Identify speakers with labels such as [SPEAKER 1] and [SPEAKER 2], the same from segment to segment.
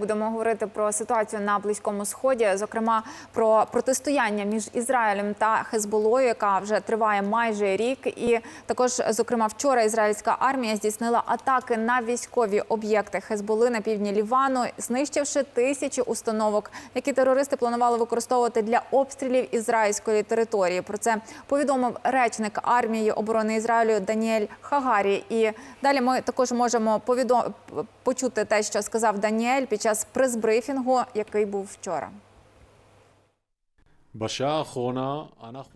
[SPEAKER 1] Будемо говорити про ситуацію на близькому сході, зокрема про протистояння між Ізраїлем та Хезболою, яка вже триває майже рік. І також, зокрема, вчора ізраїльська армія здійснила атаки на військові об'єкти Хезболи на півдні Лівану, знищивши тисячі установок, які терористи планували використовувати для обстрілів ізраїльської території. Про це повідомив речник армії оборони Ізраїлю Даніель Хагарі. І далі ми також можемо повідом... почути те, що сказав Даніель під час час пресбрифінгу, який був вчора.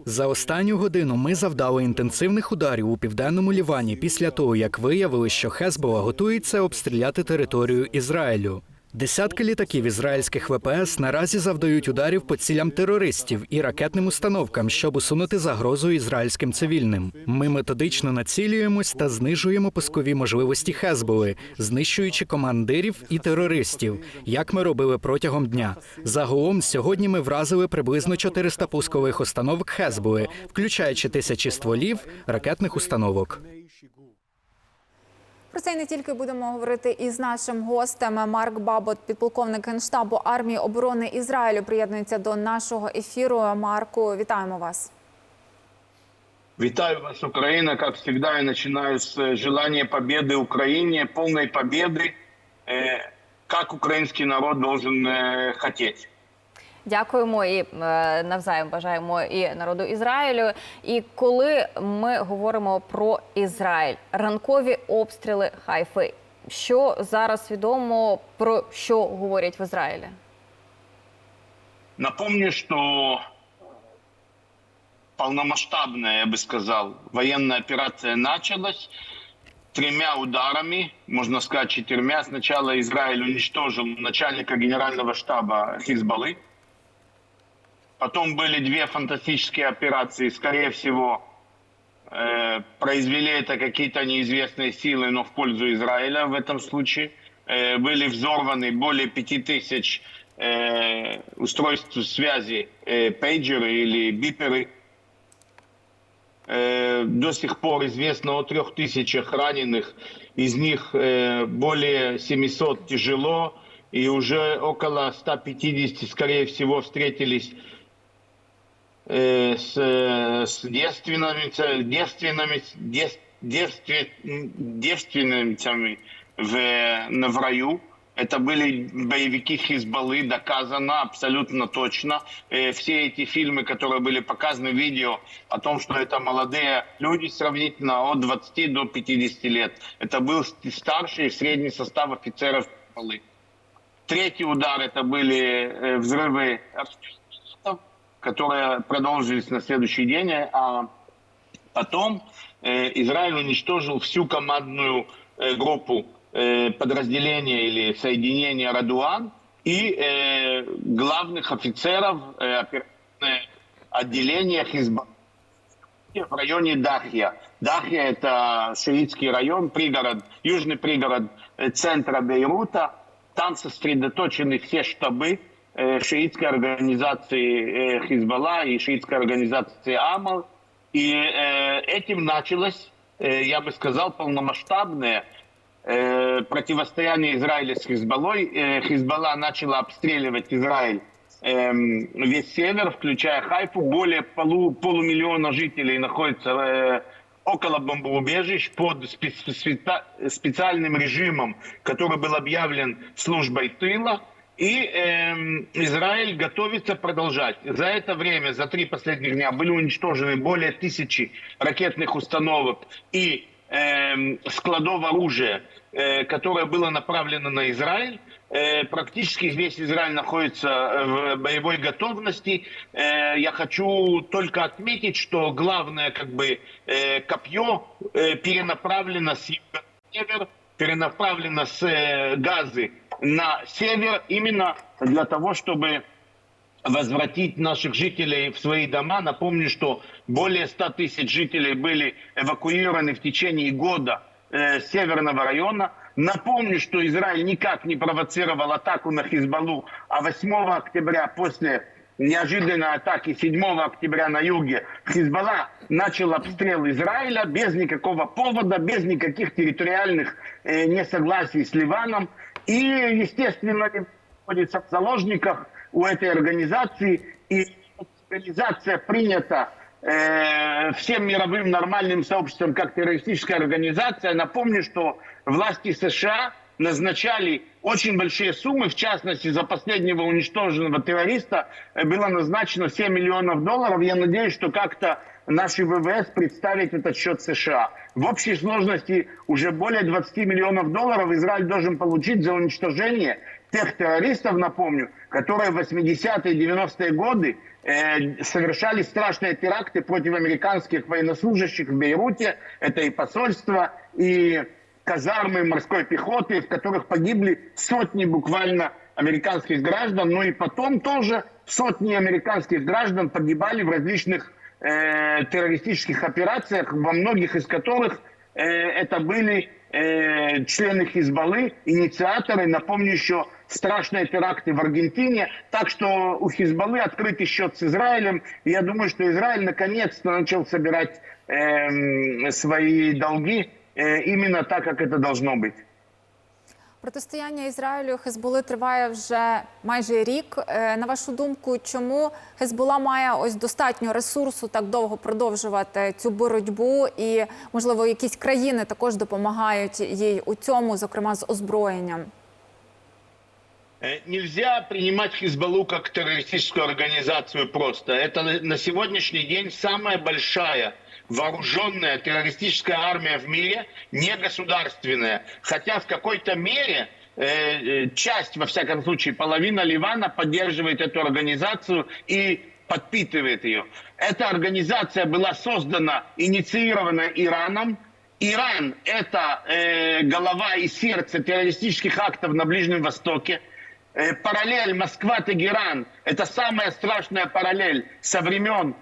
[SPEAKER 2] За останню годину ми завдали інтенсивних ударів у південному Лівані після того, як виявили, що Хезбола готується обстріляти територію Ізраїлю. Десятки літаків ізраїльських ВПС наразі завдають ударів по цілям терористів і ракетним установкам, щоб усунути загрозу ізраїльським цивільним. Ми методично націлюємось та знижуємо пускові можливості Хезболи, знищуючи командирів і терористів, як ми робили протягом дня. Загалом сьогодні ми вразили приблизно 400 пускових установок Хезболи, включаючи тисячі стволів ракетних установок.
[SPEAKER 1] Про це й не тільки будемо говорити із нашим гостем. Марк Бабот, підполковник генштабу армії оборони Ізраїлю, приєднується до нашого ефіру. Марку, вітаємо вас.
[SPEAKER 3] Витаю вас, Украина. Как всегда, я начинаю с э, желания победы Украине, полной победы, э, как украинский народ должен э, хотеть.
[SPEAKER 4] Дякуємо і е, навзаєм бажаємо і народу Ізраїлю. І коли ми говоримо про Ізраїль, ранкові обстріли Хайфи, що зараз відомо про що говорять в Ізраїлі?
[SPEAKER 3] Напомню, что полномасштабная, я бы сказал, военная операция началась тремя ударами, можно сказать четырьмя. Сначала Израиль уничтожил начальника генерального штаба Хизбаллы. Потом были две фантастические операции, скорее всего, э, произвели это какие-то неизвестные силы, но в пользу Израиля в этом случае. Э, были взорваны более пяти тысяч э, устройств связи, э, пейджеры или биперы. Э, до сих пор известно о трех тысячах раненых, из них э, более 700 тяжело, и уже около 150, скорее всего, встретились с, э, с девственницами, девственными, дев- девстве- девственницами в, в раю. Это были боевики Хизбаллы, доказано абсолютно точно. Э, все эти фильмы, которые были показаны, видео о том, что это молодые люди сравнительно от 20 до 50 лет. Это был старший и средний состав офицеров Хизбаллы. Третий удар это были э, взрывы которые продолжились на следующий день, а потом э, Израиль уничтожил всю командную э, группу э, подразделения или соединения Радуан и э, главных офицеров э, отделения Хизба в районе Дахья. Дахья – это шиитский район, пригород, южный пригород э, центра Бейрута. Там сосредоточены все штабы э, шиитской организации э, Хизбалла и шиитской организации Амал. И э, этим началось, э, я бы сказал, полномасштабное э, противостояние Израиля с Хизбаллой. Э, Хизбалла начала обстреливать Израиль эм, весь север, включая Хайфу. Более полу, полумиллиона жителей находится э, около бомбоубежищ под спе- спе- специальным режимом, который был объявлен службой тыла. И эм, Израиль готовится продолжать. За это время, за три последних дня, были уничтожены более тысячи ракетных установок и эм, складов оружия, э, которое было направлено на Израиль. Э, практически весь Израиль находится в боевой готовности. Э, я хочу только отметить, что главное как бы э, копье э, перенаправлено с север, перенаправлено с э, газы на север именно для того, чтобы возвратить наших жителей в свои дома. Напомню, что более 100 тысяч жителей были эвакуированы в течение года э, северного района. Напомню, что Израиль никак не провоцировал атаку на Хизбаллу, а 8 октября после неожиданной атаки 7 октября на юге Хизбалла начал обстрел Израиля без никакого повода, без никаких территориальных э, несогласий с Ливаном. И, естественно, находится в заложниках у этой организации. И организация принята э, всем мировым нормальным сообществом как террористическая организация. Напомню, что власти США назначали очень большие суммы, в частности, за последнего уничтоженного террориста э, было назначено 7 миллионов долларов. Я надеюсь, что как-то наши ВВС представить этот счет США. В общей сложности уже более 20 миллионов долларов Израиль должен получить за уничтожение тех террористов, напомню, которые в 80-е и 90-е годы э, совершали страшные теракты против американских военнослужащих в Бейруте. Это и посольство, и казармы морской пехоты, в которых погибли сотни буквально американских граждан. Ну и потом тоже сотни американских граждан погибали в различных э, террористических операциях, во многих из которых э, это были э, члены Хизбаллы, инициаторы, напомню еще, страшные теракты в Аргентине. Так что у Хизбаллы открытый счет с Израилем. И я думаю, что Израиль наконец-то начал собирать э, свои долги именно так, как это должно быть.
[SPEAKER 1] Протистояння Ізраїлю і Хезболи триває вже майже рік. Е, На вашу думку, чому Хезбола має ось достатньо ресурсу так довго продовжувати цю боротьбу? І можливо, якісь країни також допомагають їй у цьому, зокрема з озброєнням?
[SPEAKER 3] Э, Нельзя принимать Хизбаллу как террористическую организацию просто. Это на- на сегодняшний день самая большая вооруженная террористическая армия в мире, не государственная. Хотя в какой-то мере э, э, часть, во всяком случае, половина Ливана поддерживает эту организацию и подпитывает ее. Эта организация была создана, инициирована Ираном, Иран – это э, голова и сердце террористических актов на Ближнем Востоке. Э, параллель Москва-Тегеран – это самая страшная параллель со времен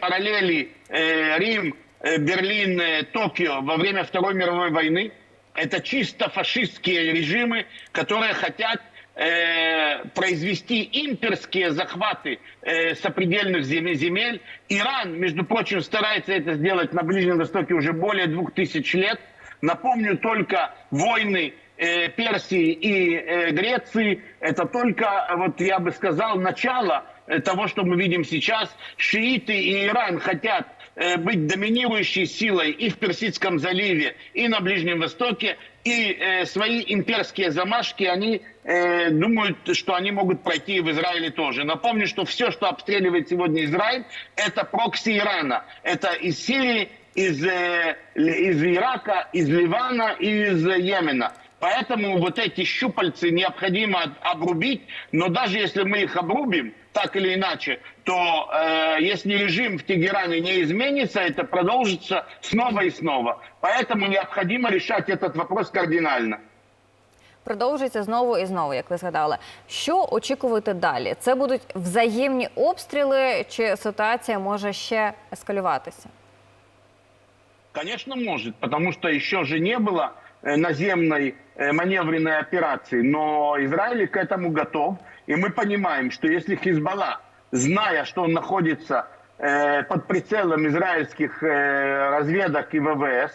[SPEAKER 3] параллели э, Рим, э, Берлин, э, Токио во время Второй мировой войны. Это чисто фашистские режимы, которые хотят э, произвести имперские захваты э, сопредельных зем- земель. Иран, между прочим, старается это сделать на Ближнем Востоке уже более двух тысяч лет. Напомню только войны э, Персии и э, Греции. Это только, э, вот я бы сказал, начало э, того, что мы видим сейчас. Шииты и Иран хотят э, быть доминирующей силой и в Персидском заливе, и на Ближнем Востоке. И э, свои имперские замашки они э, думают, что они могут пройти и в Израиле тоже. Напомню, что все, что обстреливает сегодня Израиль, это прокси Ирана. Это из Сирии, из, э, из Ирака, из Ливана и из э, Йемена. Поэтому вот эти щупальцы необходимо обрубить, но даже если мы их обрубим, так или иначе, то э, если режим в Тегеране не изменится, это продолжится снова и снова. Поэтому необходимо решать этот вопрос кардинально.
[SPEAKER 4] Продовжується знову і знову, як ви згадали. Що очікувати далі? Це будуть взаємні обстріли, чи ситуація може ще ескалюватися?
[SPEAKER 3] Конечно, может, потому что еще же не было э, наземной э, маневренной операции, но Израиль к этому готов. И мы понимаем, что если Хизбалла, зная, что он находится э, под прицелом израильских э, разведок и ВВС,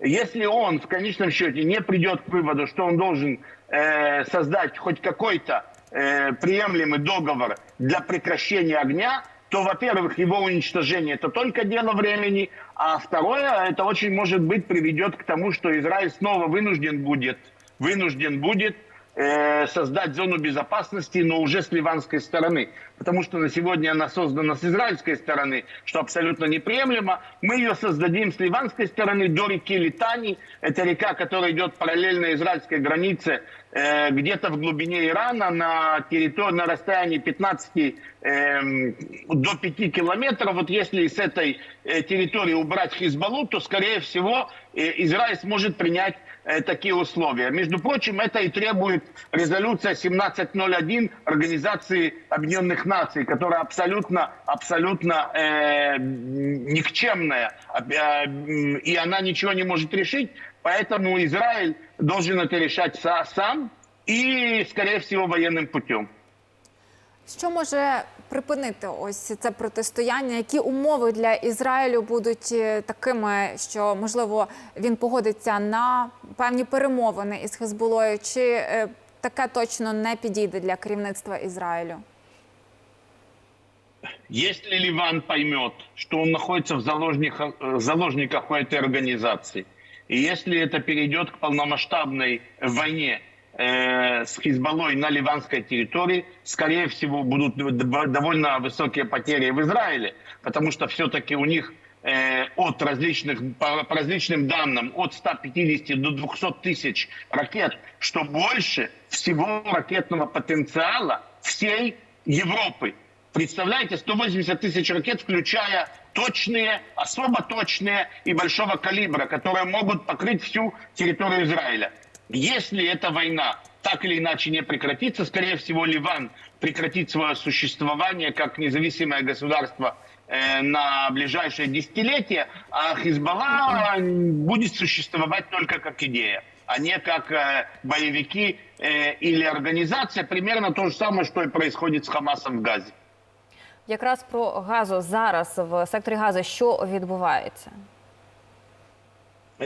[SPEAKER 3] если он в конечном счете не придет к выводу, что он должен э, создать хоть какой-то э, приемлемый договор для прекращения огня, то, во-первых, его уничтожение это только дело времени, а второе, это очень может быть приведет к тому, что Израиль снова вынужден будет, вынужден будет э, создать зону безопасности, но уже с ливанской стороны. Потому что на сегодня она создана с израильской стороны, что абсолютно неприемлемо. Мы ее создадим с ливанской стороны до реки Литани. Это река, которая идет параллельно израильской границе, э, где-то в глубине Ирана, на, территории, на расстоянии 15 эм, до 5 километров. Вот если с этой э, территории убрать Хизбаллу, то, скорее всего, Израиль сможет принять такие условия. Между прочим, это и требует резолюция 1701 Организации Объединенных Наций, которая абсолютно, абсолютно э, никчемная, э, и она ничего не может решить. Поэтому Израиль должен это решать са- сам и, скорее всего, военным путем.
[SPEAKER 1] Що може припинити ось це протистояння? Які умови для Ізраїлю будуть е, такими, що можливо він погодиться на певні перемовини із Хезболою, чи е, таке точно не підійде для керівництва Ізраїлю?
[SPEAKER 3] Если Ливан поймет, что он находится в заложниках, э, заложниках у этой организации, и если это перейдет к полномасштабной войне э, с Хизбаллой на ливанской территории, скорее всего, будут довольно высокие потери в Израиле, потому что все-таки у них э, от различных, по, по различным данным, от 150 до 200 тысяч ракет, что больше всего ракетного потенциала всей Европы. Представляете, 180 тысяч ракет, включая точные, особо точные и большого калибра, которые могут покрыть всю территорию Израиля. Если эта война так или иначе не прекратится, скорее всего, Ливан прекратит свое существование как независимое государство э, на ближайшее десятилетие, а Хизбалла будет существовать только как идея, а не как э, боевики э, или организация. Примерно то же самое, что и происходит с Хамасом в Газе.
[SPEAKER 4] Якраз про газу зараз в секторі газу що відбувається?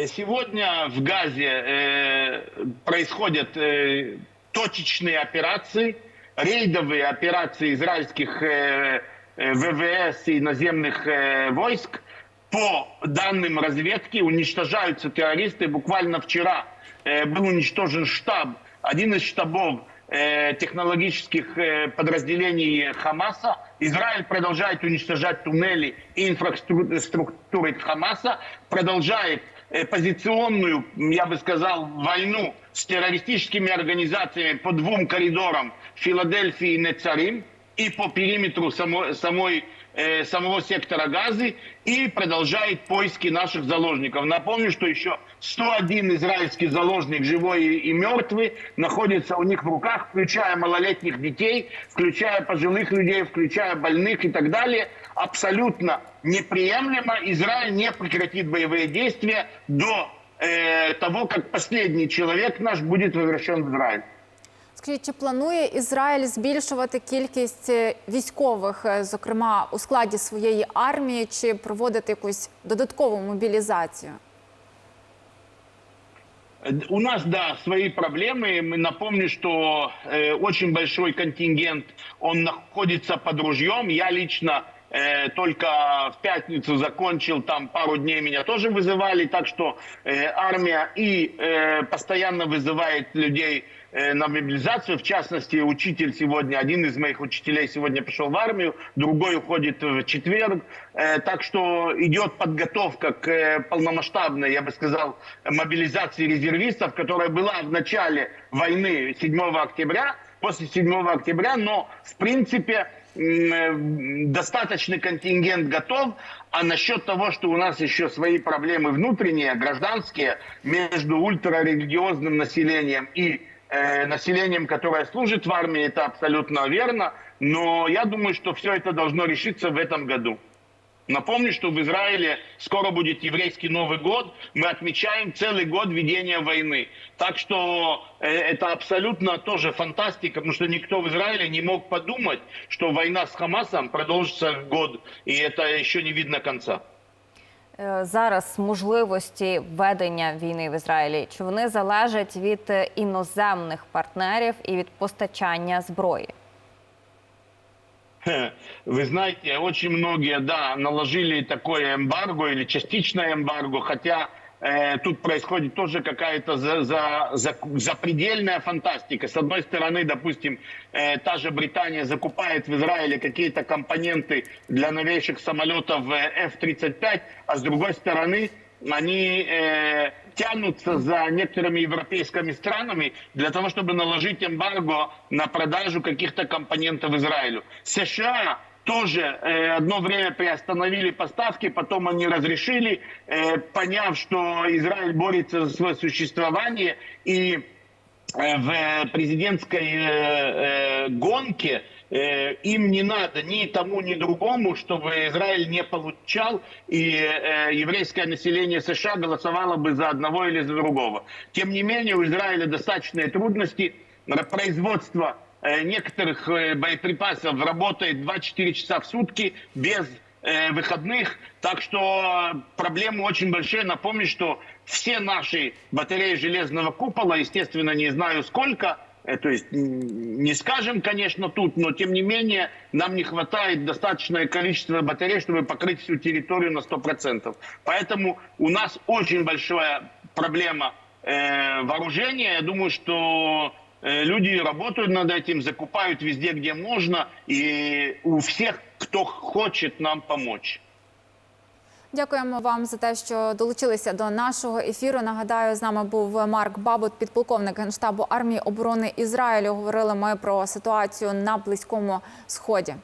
[SPEAKER 3] Сегодня в Газе э, происходят э, точечные операции, рейдовые операции израильских э, э, ВВС и наземных э, войск. По данным разведки уничтожаются террористы. Буквально вчера э, был уничтожен штаб, один из штабов э, технологических э, подразделений Хамаса. Израиль продолжает уничтожать туннели и инфраструктуры Хамаса, продолжает позиционную, я бы сказал, войну с террористическими организациями по двум коридорам Филадельфии и Нецарим и по периметру само- самой, э, самого сектора Газы и продолжает поиски наших заложников. Напомню, что еще 101 израильский заложник, живой и мертвый, находится у них в руках, включая малолетних детей, включая пожилых людей, включая больных и так далее. Абсолютно неприемлемо. Израиль не прекратит боевые действия до э, того, как последний человек наш будет возвращен в Израиль.
[SPEAKER 1] Скажіть, чи планує Ізраїль збільшувати кількість е, військових, е, зокрема у складі своєї армії, чи проводити якусь додаткову мобілізацію?
[SPEAKER 3] У нас, да, свои проблемы. Мы напомню, что э, очень большой контингент, он находится под ружьем. Я лично э, только в пятницу закончил, там пару дней меня тоже вызывали, так что э, армия и э, постоянно вызывает людей э, на мобилизацию. В частности, учитель сегодня, один из моих учителей сегодня пришел в армию, другой уходит в четверг. Э, так что идет подготовка к э, полномасштабной, я бы сказал, мобилизации резервистов, которая была в начале войны 7 октября, после 7 октября, но в принципе достаточный контингент готов. А насчет того, что у нас еще свои проблемы внутренние, гражданские, между ультрарелигиозным населением и э, населением, которое служит в армии, это абсолютно верно. Но я думаю, что все это должно решиться в этом году. Напомню, что в Израиле скоро будет еврейский Новый год. Мы отмечаем целый год ведения войны. Так что э, это абсолютно тоже фантастика, потому что никто в Израиле не мог подумать, что война с Хамасом продолжится год, и это еще не видно конца.
[SPEAKER 4] Е, Зараз можливості ведення війни в Ізраїлі чи вони залежать від е, іноземних партнерів і від постачання зброї?
[SPEAKER 3] Вы знаете, очень многие, да, наложили такое эмбарго или частичное эмбарго, хотя э, тут происходит тоже какая-то за, за, за, запредельная фантастика. С одной стороны, допустим, э, та же Британия закупает в Израиле какие-то компоненты для новейших самолетов э, F-35, а с другой стороны, они э, тянутся за некоторыми европейскими странами для того, чтобы наложить эмбарго на продажу каких-то компонентов Израилю. США тоже э, одно время приостановили поставки, потом они разрешили, э, поняв, что Израиль борется за свое существование и э, в президентской э, э, гонке им не надо ни тому, ни другому, чтобы Израиль не получал, и э, еврейское население США голосовало бы за одного или за другого. Тем не менее, у Израиля достаточные трудности. Производство э, некоторых э, боеприпасов работает 24 часа в сутки без э, выходных. Так что проблемы очень большие. Напомню, что все наши батареи железного купола, естественно, не знаю сколько, э, то есть не скажем, конечно, тут, но тем не менее нам не хватает достаточное количество батарей, чтобы покрыть всю территорию на 100%. Поэтому у нас очень большая проблема э, вооружения. Я думаю, что э, люди работают над этим, закупают везде, где можно, и у всех, кто хочет нам помочь.
[SPEAKER 1] Дякуємо вам за те, що долучилися до нашого ефіру. Нагадаю, з нами був Марк Бабут, підполковник генштабу армії оборони Ізраїлю. Говорили ми про ситуацію на близькому сході.